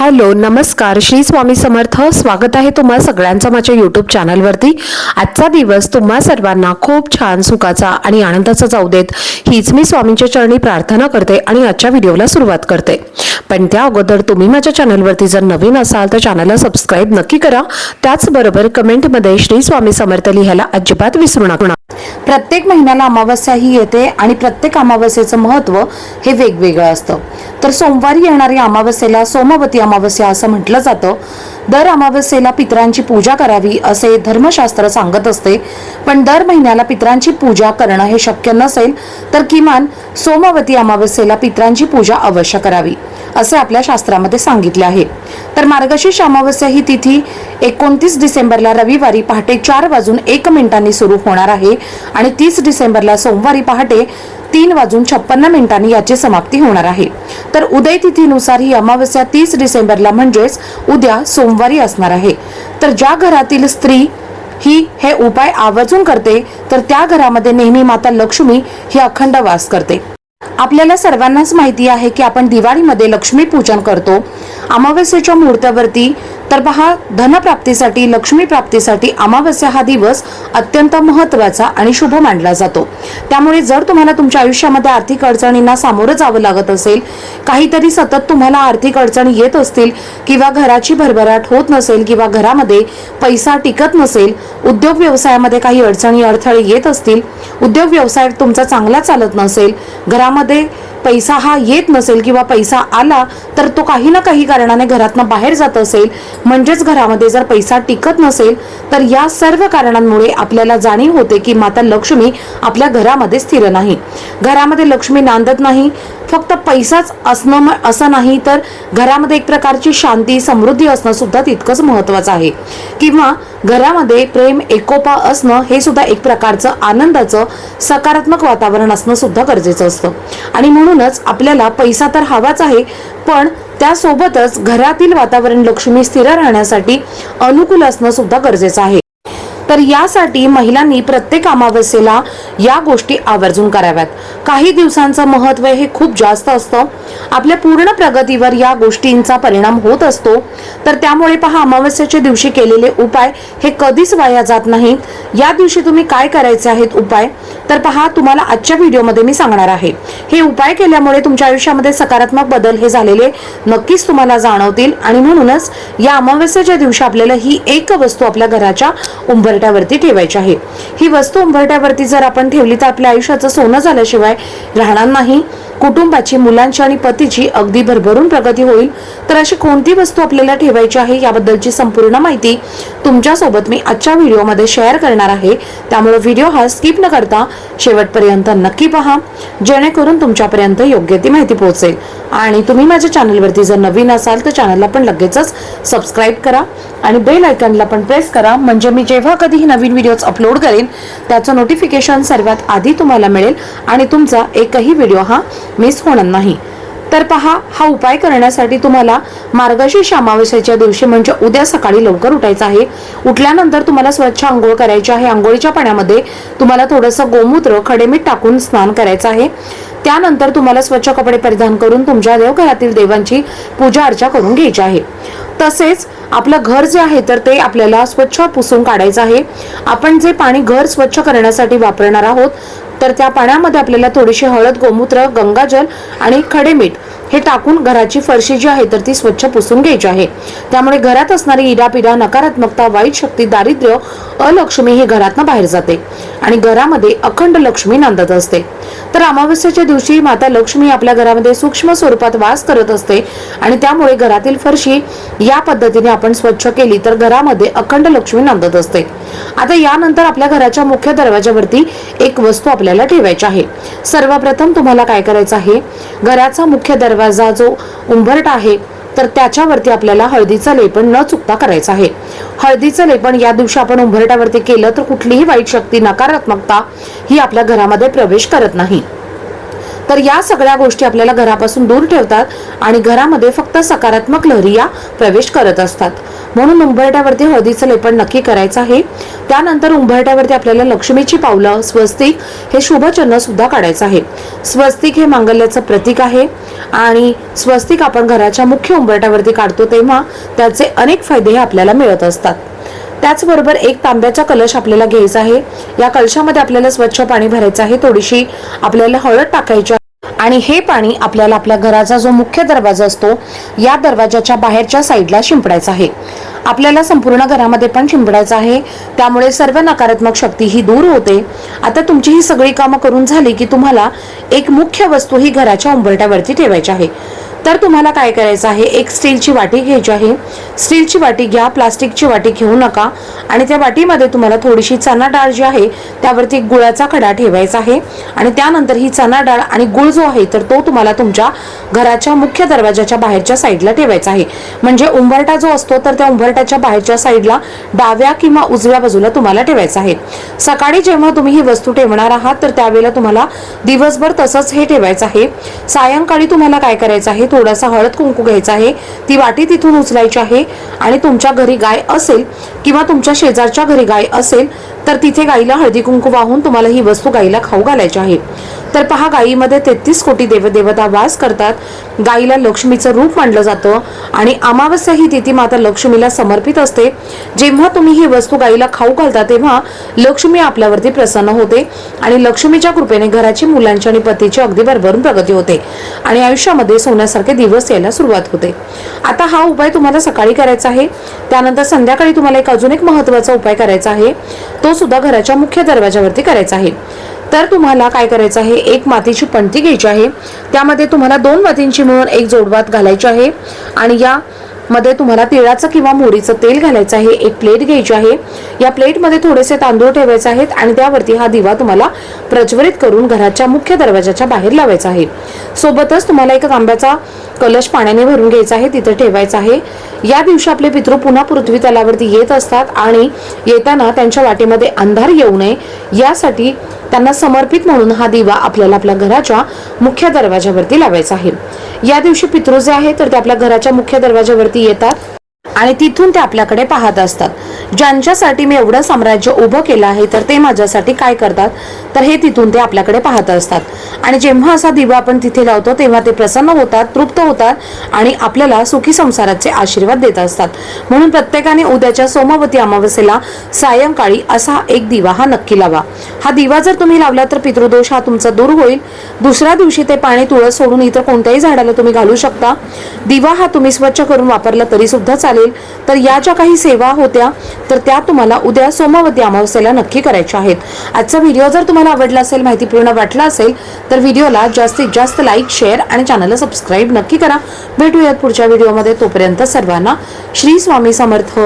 Hello नमस्कार. श्री स्वामी समर्थ. स्वागत आहे तुम्हा सगळ्यांचं माझ्या यूट्यूब चॅनलवरती आजचा दिवस तुम्हा सर्वांना खूप छान सुखाचा आणि आनंदाचा जाऊ देत. हीच मी स्वामींच्या चरणी प्रार्थना करते आणि आजच्या व्हिडिओला सुरुवात करते. पण त्या अगोदर तुम्ही माझ्या चॅनलवरती जर नवीन असाल तर चॅनलला सबस्क्राईब नक्की करा. त्याचबरोबर कमेंटमध्ये श्री स्वामी समर्थ लिहायला अजिबात विसरू नका. प्रत्येक महिन्याला अमावस्या ही येते आणि प्रत्येक अमावस्येचं महत्त्व हे वेगवेगळं असतं. तर सोमवारी येणारी अमावस्येला सोमवती अमावस्या असं म्हटलं जातं. दर अमावस्येला पितरांची पूजा करावी असे धर्मशास्त्र सांगत असते. पण दर महिन्याला पितरांची पूजा करणं हे शक्य नसेल तर किमान सोमवती अमावस्येला पितरांची पूजा अवश्य करावी असे आपल्या शास्त्रामध्ये सांगितले आहे. तर मार्गशीर्ष अमावस्या ही तिथी एकोणतीस डिसेंबरला रविवारी पहाटे चार वाजून एक मिनिटांनी सुरू होणार आहे आणि तीस डिसेंबरला सोमवारी पहाटे तीन वाजून छप्पन्न मिनिटांनी याची समाप्ती होणार आहे. तर उदय तिथीनुसार ही अमावस्या तीस डिसेंबरला म्हणजेच उद्या सोमवारी असणार आहे. तर ज्या घरातील स्त्री ही हे उपाय आवर्जून करते तर त्या घरामध्ये नेहमी माता लक्ष्मी ही अखंड वास करते. आपल्याला सर्वांनाच माहिती आहे की आपण दिवाळीमध्ये लक्ष्मी पूजन करतो. अमावस्येच्या मुहूर्तावरती तर पहा धनप्राप्तीसाठी लक्ष्मी प्राप्तीसाठी अमावस्या हा दिवस अत्यंत महत्त्वाचा आणि शुभ मानला जातो. त्यामुळे जर तुम्हाला तुमच्या आयुष्यामध्ये आर्थिक अडचणींना सामोरं जावं लागत असेल काहीतरी सतत तुम्हाला आर्थिक अडचणी येत असतील किंवा घराची भरभराट होत नसेल किंवा घरामध्ये पैसा टिकत नसेल उद्योग व्यवसायामध्ये काही अडचणी अडथळे येत असतील उद्योग व्यवसाय तुमचा चांगला चालत नसेल घरामध्ये पैसा हा येत नसेल किंवा पैसा आला तर तो काही ना काही कारणाने घरातनं बाहेर जात असेल. म्हणजेच घरामध्ये जर पैसा टिकत नसेल तर या सर्व कारणांमुळे आपल्याला जाणीव होते की माता लक्ष्मी आपल्या घरामध्ये स्थिर नाही. घरामध्ये लक्ष्मी नांदत नाही. फक्त पैसाच असणं असं नाही तर घरामध्ये एक प्रकारची शांती समृद्धी असणं सुद्धा तितकंच महत्वाचं आहे. किंवा घरामध्ये प्रेम एकोपा असणं हे सुद्धा एक प्रकारचं आनंदाचं सकारात्मक वातावरण असणं सुद्धा गरजेचं असतं. आणि म्हणूनच आपल्याला पैसा तर हवाच आहे पण त्यासोबतच घरातील वातावरण लक्ष्मी स्थिर राहण्यासाठी अनुकूल असणं सुद्धा गरजेचं आहे. तर यासाठी महिलांनी प्रत्येक अमावस्येला या गोष्टी आवर्जून कराव्यात. काही दिवसांचं महत्त्व हे खूप जास्त असतं. आपल्या पूर्ण प्रगतीवर या गोष्टींचा परिणाम होत असतो. तर त्यामुळे पहा अमावस्याच्या दिवशी केलेले उपाय हे कधीच वाया जात नाहीत. या दिवशी तुम्ही काय करायचे आहेत उपाय? तर पहा तुम्हाला आजच्या व्हिडिओमध्ये मी सांगणार आहे. हे उपाय केल्यामुळे तुमच्या आयुष्यामध्ये सकारात्मक बदल हे झालेले नक्कीच तुम्हाला जाणवतील. आणि म्हणूनच या अमावस्याच्या दिवशी आपल्याला ही एक वस्तू आपल्या घराच्या उंबरट्यावरती ठेवायची आहे. ही वस्तू उंबरट्यावरती जर आपण ठेवली तर आपल्या आयुष्याचं सोनं झाल्याशिवाय राहणार नाही. कुटुंबाची मुलांची आणि पतीची अगदी भरभरून प्रगती होईल. तर अशी कोणती वस्तू आपल्याला ठेवायची आहे याबद्दलची संपूर्ण माहिती तुमच्यासोबत मी आजच्या व्हिडिओमध्ये शेअर करणार आहे. त्यामुळे व्हिडिओ हा स्किप न करता शेवटपर्यंत नक्की पहा. जेणेकरून तुमच्यापर्यंत योग्य ती माहिती पोहोचेल. आणि तुम्ही माझ्या चॅनलवरती जर नवीन असाल तर चॅनलला पण लगेचच सबस्क्राईब करा. आणि बेल आयकॉनला पण प्रेस करा. म्हणजे मी जेव्हा कधीही नवीन व्हिडिओज अपलोड करेन त्याचं नोटिफिकेशन सर्वात आधी तुम्हाला मिळेल. आणि तुमचा एकही व्हिडिओ हा मिस होणार नाही. तर पहा हा उपाय करण्यासाठी तुम्हाला मार्गशीर्ष अमावस्याच्या दिवशी म्हणजे उद्या सकाळी लवकर उठायचं आहे. उठल्यानंतर तुम्हाला स्वच्छ आंघोळ करायची आहे. आंघोळीच्या पाण्यामध्ये तुम्हाला थोडंसं गोमूत्र खडेमीठ टाकून स्नान करायचं आहे. त्यानंतर तुम्हाला स्वच्छ कपडे परिधान करून तुमच्या देवघरातील देवांची पूजा अर्चा करून घ्यायची आहे. तसेच आपलं घर जे आहे तर ते आपल्याला स्वच्छ पुसून काढायचं आहे. आपण जे पाणी घर स्वच्छ करण्यासाठी वापरणार आहोत तर त्या पाण्यामध्ये आपल्याला थोडीशी हळद गोमूत्र गंगाजल आणि खडे मीठ हे टाकून घराची फरशी जी आहे तर ती स्वच्छ पुसून घ्यायची आहे. त्यामुळे घरात असणारी इडापिडा नकारात्मकता वाईट शक्ती दारिद्र्य अलक्ष्मी ही घरातनं बाहेर जाते आणि घरामध्ये अखंड लक्ष्मी नांदत असते. तर अमावस्येच्या दिवशी माता लक्ष्मी आपल्या घरामध्ये सूक्ष्म स्वरूपात वास करत असते आणि त्यामुळे घरातील फरशी या पद्धतीने आपण स्वच्छ केली तर घरामध्ये अखंड लक्ष्मी नांदत असते. आता यानंतर आपल्या घराच्या मुख्य दरवाजावरती एक वस्तू आपल्याला ठेवायची आहे. सर्वप्रथम तुम्हाला काय करायचं आहे? घराचा मुख्य दरवाजा दरवाजा जो उंबरट आहे तर त्याच्यावरती आपल्याला हळदीचं लेपन न चुकता करायचं आहे. हळदीचं लेपन या दिवशी आपण उंबरट्यावरती केलं तर कुठलीही वाईट शक्ती नकारात्मकता ही आपल्या घरामध्ये प्रवेश करत नाही. तर या सगळ्या गोष्टी आपल्याला घरापासून दूर ठेवतात आणि घरामध्ये फक्त सकारात्मक लहरी या प्रवेश करत असतात. म्हणून उंबरट्यावरती हळदीचं लेपन नक्की करायचं आहे. त्यानंतर उंबरट्यावरती आपल्याला लक्ष्मीची पावलं स्वस्तिक हे शुभचिन्ह सुद्धा काढायचं आहे. स्वस्तिक हे मांगल्याचं प्रतीक आहे आणि स्वस्तिक आपण घराच्या मुख्य उंबरट्यावरती काढतो तेव्हा त्याचे अनेक फायदे हे आपल्याला मिळत असतात. त्याचबरोबर एक तांब्याचा कलश आपल्याला घ्यायचा आहे. या कलशामध्ये आपल्याला स्वच्छ पाणी भरायचं आहे. थोडीशी आपल्याला हळद टाकायची आहे. आणि हे पाणी आपल्याला आपल्या घराचा जो मुख्य दरवाजा असतो या दरवाजाच्या बाहेरच्या साईडला शिंपडायचा आहे. आपल्याला संपूर्ण घरामध्ये पण शिंपडायचं आहे. त्यामुळे सर्व नकारात्मक शक्ती ही दूर होते. आता तुमची ही सगळी कामं करून झाली की तुम्हाला एक मुख्य वस्तू ही घराच्या उंबरट्यावरती ठेवायची आहे. तर तुम्हाला काय करायचं आहे? एक स्टीलची वाटी घ्यायची आहे. स्टीलची वाटी घ्या प्लास्टिकची वाटी घेऊ नका. आणि त्या वाटीमध्ये तुम्हाला थोडीशी चना डाळ जी आहे त्यावरती गुळाचा खडा ठेवायचा आहे. आणि त्यानंतर ही चणा डाळ आणि गुळ जो आहे तर तो तुम्हाला तुमच्या घराच्या मुख्य दरवाजाच्या बाहेरच्या साईडला ठेवायचा आहे. म्हणजे उंबरटा जो असतो तर त्या उंबरट्याच्या बाहेरच्या साईडला डाव्या किंवा उजव्या बाजूला तुम्हाला ठेवायचा आहे. सकाळी जेव्हा तुम्ही ही वस्तू ठेवणार आहात तर त्यावेळेला तुम्हाला दिवसभर तसंच हे ठेवायचं आहे. सायंकाळी तुम्हाला काय करायचं आहे? थोडासा हळद कुंकू घ्यायचा आहे. ती वाटी तिथून उचलायची आहे. आणि तुमच्या घरी गाय असेल किंवा तुमच्या शेजारच्या घरी गाय असेल तर तिथे गाईला हळदी कुंकू वाहून तुम्हाला ही वस्तू गाईला खाऊ घालायची आहे. तर पहा गायीमध्ये तेहतीस कोटी देवदेवता वास करतात. गाईला लक्ष्मीचं रूप मानलं जातं आणि अमावस्या ही तिथी माता लक्ष्मीला समर्पित असते. जेव्हा तुम्ही ही वस्तू गाईला खाऊ घालता तेव्हा लक्ष्मी आपल्यावरती प्रसन्न होते आणि लक्ष्मीच्या कृपेने घराची मुलांची आणि पतीची अगदी भरभरून प्रगती होते आणि आयुष्यामध्ये सोन्यासारखे दिवस यायला सुरुवात होते. आता हा उपाय तुम्हाला सकाळी करायचा आहे. त्यानंतर संध्याकाळी तुम्हाला एक अजून एक महत्त्वाचा उपाय करायचा आहे. तो सुद्धा घराच्या मुख्य दरवाजावरती करायचा आहे. तर तुम्हाला काय करायचं आहे? एक मातीची पणती घ्यायची आहे. त्यामध्ये तुम्हाला दोन मातींची मिळून एक जोडवात घालायची आहे. आणि या मध्ये तुम्हाला तिळाचं किंवा मोहरीचं तेल घालायचं आहे. एक प्लेट घ्यायची आहे. या प्लेटमध्ये थोडेसे तांदूळ ठेवायचे आहेत आणि त्यावरती हा दिवा तुम्हाला प्रज्वलित करून घराच्या मुख्य दरवाजाच्या बाहेर लावायचा आहे. सोबतच तुम्हाला एक तांब्याचा कलश पाण्याने भरून घ्यायचा आहे. तिथे ठेवायचा आहे. या दिवशी आपले पितृ पुन्हा पृथ्वी तलावरती येत असतात आणि येताना त्यांच्या वाटेमध्ये अंधार येऊ नये. यासाठी त्यांना समर्पित म्हणून हा दिवा आपल्याला आपल्या घराच्या मुख्य दरवाजावरती लावायचा आहे. या दिवशी पितृ जे आहे तर ते आपल्या घराच्या मुख्य दरवाजावरती येतात. आणि तिथून ते आपल्याकडे पाहत असतात. ज्यांच्यासाठी मी एवढं साम्राज्य उभं केलं आहे तर ते माझ्यासाठी काय करतात? तर हे तिथून ते आपल्याकडे पाहत असतात. आणि जेव्हा असा दिवा आपण तिथे लावतो तेव्हा ते प्रसन्न होतात तृप्त होतात आणि आपल्याला सुखी संसाराचे आशीर्वाद देत असतात. म्हणून प्रत्येकाने उद्याच्या सोमवती अमावस्येला सायंकाळी असा एक दिवा हा नक्की लावा. हा दिवा जर तुम्ही लावला तर पितृदोष हा तुमचा दूर होईल. दुसऱ्या दिवशी ते पाणी तुळस सोडून इतर कोणत्याही झाडाला तुम्ही घालू शकता. दिवा हा तुम्ही स्वच्छ करून वापरला तरी सुद्धा चालेल. तर या ज्या काही सेवा होत्या तर त्या तुम्हाला उद्या सोमवती अमावस्येला नक्की करायच्या आहेत. आजचा व्हिडिओ जर तुम्हाला आवडला असेल माहितीपूर्ण वाटला असेल तर व्हिडिओला जास्तीत जास्त लाईक शेअर आणि चॅनलला सबस्क्राईब नक्की करा. भेटूयात पुढच्या व्हिडिओमध्ये. तोपर्यंत सर्वांना श्री स्वामी समर्थ.